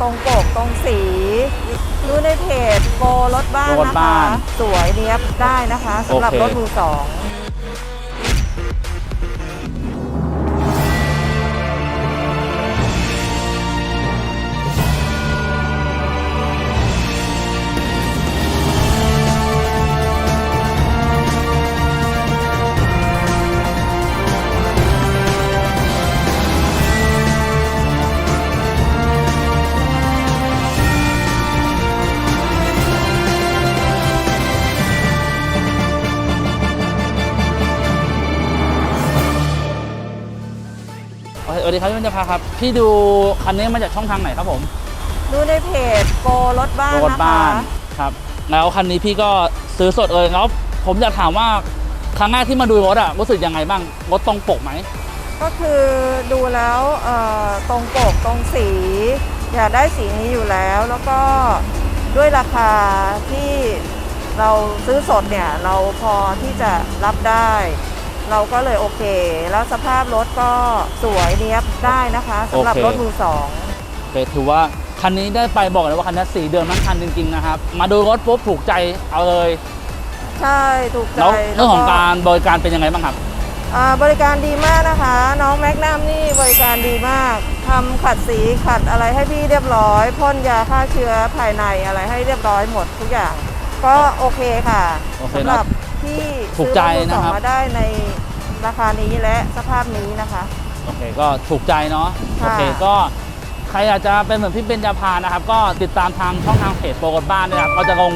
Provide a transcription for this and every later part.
ตรงปกตรงสีดูในเพจโกรถบ้านโกรถนะบ้าคะ นสวยเนี้ยบได้นะคะสำหรับโอเครถมือสอง สวัสดีครับพี่บรรจพาครับ พี่ดูคันนี้มาจากช่องทางไหนครับผมดูในเพจโกรถบ้านรถนะบ้าคะนครับ แล้วคันนี้พี่ก็ซื้อสดเองแล้วผมอยากถามว่าครั้งแรกที่มาดูรถอะรู้สึกยังไงบ้างรถตรงปกไหมก็คือดูแล้วเอ่อตรงปกตรงสี อยากได้สีนี้อยู่แล้ว แล้วก็ด้วยราคาที่เราซื้อสดเนี่ยเราพอที่จะรับได้ เราก็เลยโอเค แล้วสภาพรถก็สวยเนี้ยบได้นะคะสำหรับโอเครถมือสองโอเคถือว่าคันนี้ได้ไปบอกเลยว่าคันนี้สีเดิมทั้งคันจริงๆนะครับ มาดูรถปุ๊บถูกใจเอาเลย ใช่ถูกใจแล้วเรื่องของแล้วการบริการเป็นยังไงบ้างครับ อ่าบริการดีมากนะคะ น้องแมกนัมนี่บริการดีมากทำขัดสีขัดอะไรให้พี่เรียบร้อยพ่นยาฆ่าเชื้อภายในอะไรให้เรียบร้อยหมดทุกอย่าง ก็โอเคค่ะโอเคสำหรับ ที่ถูกใจซื้อรถมือสองนะครับมาได้ในราคานี้และสภาพนี้นะคะ โอเคก็ถูกใจเนาะค่ะ โอเคก็ใครอยากจะเป็นเหมือนพี่เบญจพานะครับ ก็ติดตามทางช่องทางเพจโปรกดบ้านเนี่ยนะครับเราจะลง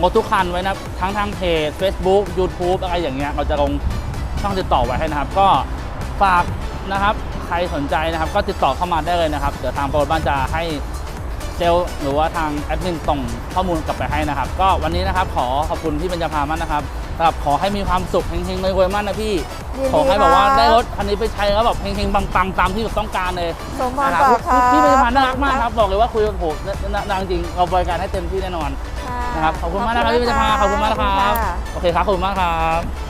งดทุกคันไว้นะทั้งทางเพจ Facebook YouTube อะไรอย่างเงี้ยเราจะลงช่องติดต่อไว้ให้นะครับ ก็ฝากนะครับใครสนใจนะครับ ก็ติดต่อเข้ามาได้เลยนะครับเดี๋ยวทางโปรกดบ้านจะให้เซลล์หรือว่าทางแอดมินส่งข้อมูลกลับไปให้นะครับ ก็วันนี้นะครับขอขอบคุณพี่เบญจพามากนะครับ สำหรับขอให้มีความสุขเฮงๆรวยๆมากนะพี่ ยินดีขอให้แบบว่าครับ ได้รถคันนี้ไปใช้แล้วแบบเฮงๆปังๆตามที่ต้องการเลยสมพรนะปาคกรับค่ะพี่เป็นพานน่ารักมากครับบอกเลยว่าคุยกับผมน่าจริงเราบริการให้เต็มที่แน่นอนค่ะนะครับขอบคุณมากนะครับพี่เป็นพาขอบคุณมากนะครับขอบคุณค่ะโอเคครับขอบคุณมากครับ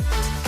Bye.